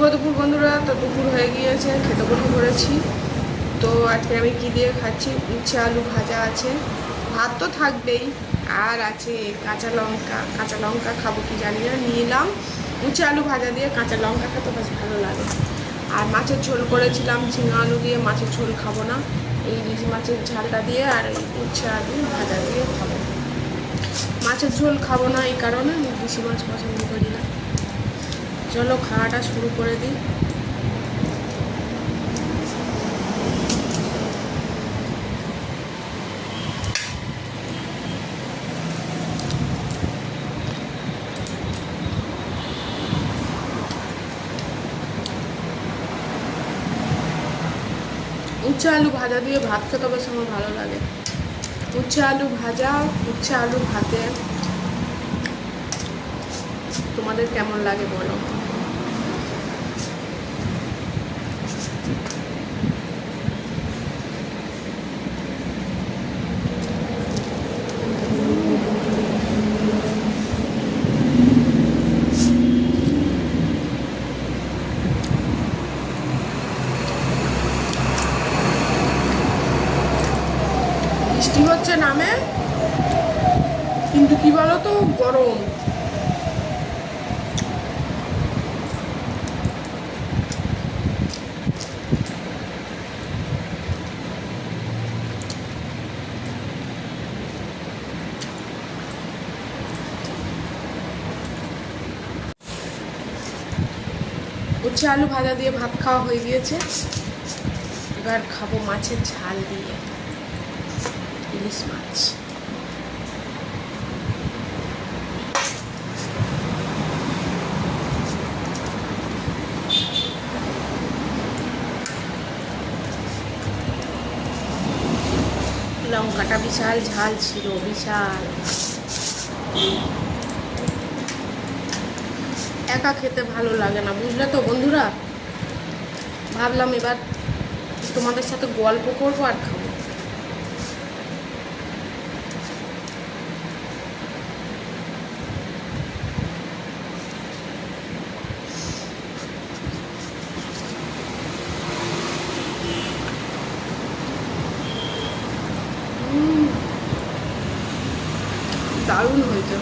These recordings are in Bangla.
শুভ দুপুর বন্ধুরা, তো দুপুর হয়ে গিয়েছে, খেতে বসে পড়েছি। তো আজকে আমি কী দিয়ে খাচ্ছি? উচ্ছে আলু ভাজা আছে। ভাত তো থাকবেই, আর আছে কাঁচা লঙ্কা। কাঁচা লঙ্কা খাব কি জানি না নিলাম উচ্ছে আলু ভাজা দিয়ে কাঁচা লঙ্কা খেতে বেশ ভালো লাগে। আর মাছের ঝোল করেছিলাম, ঝিঙা আলু দিয়ে মাছের ঝোল খাব না। এই ইলিশ মাছের ঝালটা দিয়ে আর এই উচ্ছে আলু ভাজা দিয়ে খাব। মাছের ঝোল খাব না এই কারণে আমি বেশি মাছ পছন্দ করি না। চলো খাওয়াটা শুরু করে দিই। উচ্ছে আলু ভাজা দিয়ে ভাত খেতে বেশ আমার ভালো লাগে। উচ্ছে আলু ভাজা উচ্ছে আলু ভাতে। তোমাদের কেমন লাগে বলো? হচ্ছে নামে? কিন্তু কি বলো তো গরম আলু ভাজা দিয়ে ভাত খাওয়া হয়ে গিয়েছে। এবার খাব মাছের ঝাল দিয়ে। ইলিশ মাছ লঙ্কাটা বিশাল ঝাল ছিল, বিশাল। একা খেতে ভালো লাগে না, বুঝলে তো বন্ধুরা? ভাবলাম এবার তোমাদের সাথে গল্প করব আর খাব। দারুণ হয়েছে।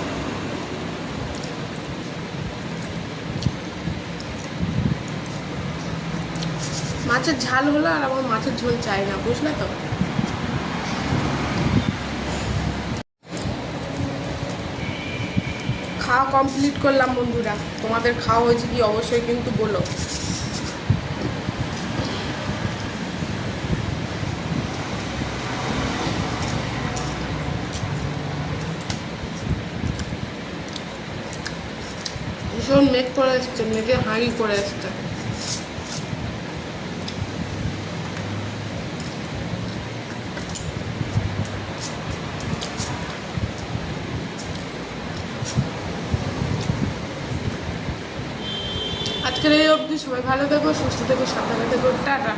মাছের ঝাল হলো আর আমার মাছের ঝোল চাই না, বুঝলে তো? খাওয়া কমপ্লিট করলাম বন্ধুরা। তোমাদের খাওয়া হয়েছে কি অবশ্যই কিন্তু বলো। ভীষণ মেঘ করে আসছে মেঘে হাঁড়ি পড়ে আসছে। আজকের এই অবধি সবাই ভালো থেকো, সুস্থ থেকো, সাবধানে থেকো, টাটা।